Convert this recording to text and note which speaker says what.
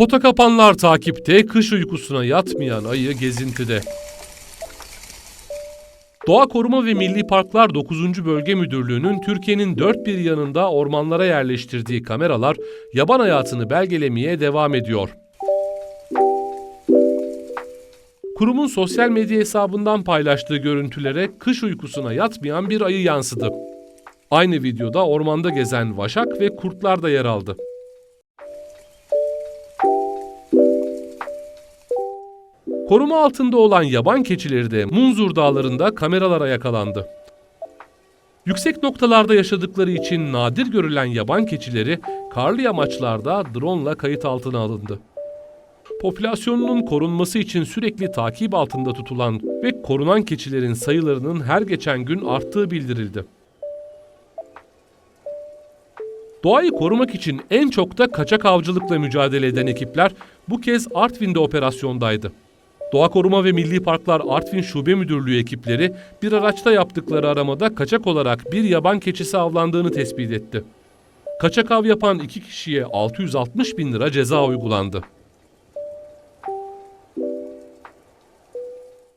Speaker 1: Foto kapanlar takipte, kış uykusuna yatmayan ayı gezintide. Doğa Koruma ve Milli Parklar 9. Bölge Müdürlüğü'nün Türkiye'nin dört bir yanında ormanlara yerleştirdiği kameralar yaban hayatını belgelemeye devam ediyor. Kurumun sosyal medya hesabından paylaştığı görüntülere kış uykusuna yatmayan bir ayı yansıdı. Aynı videoda ormanda gezen vaşak ve kurtlar da yer aldı. Koruma altında olan yaban keçileri de Munzur Dağları'nda kameralara yakalandı. Yüksek noktalarda yaşadıkları için nadir görülen yaban keçileri karlı yamaçlarda drone ile kayıt altına alındı. Popülasyonunun korunması için sürekli takip altında tutulan ve korunan keçilerin sayılarının her geçen gün arttığı bildirildi. Doğayı korumak için en çok da kaçak avcılıkla mücadele eden ekipler bu kez Artvin'de operasyondaydı. Doğa Koruma ve Milli Parklar Artvin Şube Müdürlüğü ekipleri bir araçta yaptıkları aramada kaçak olarak bir yaban keçisi avlandığını tespit etti. Kaçak av yapan iki kişiye 660 bin lira ceza uygulandı.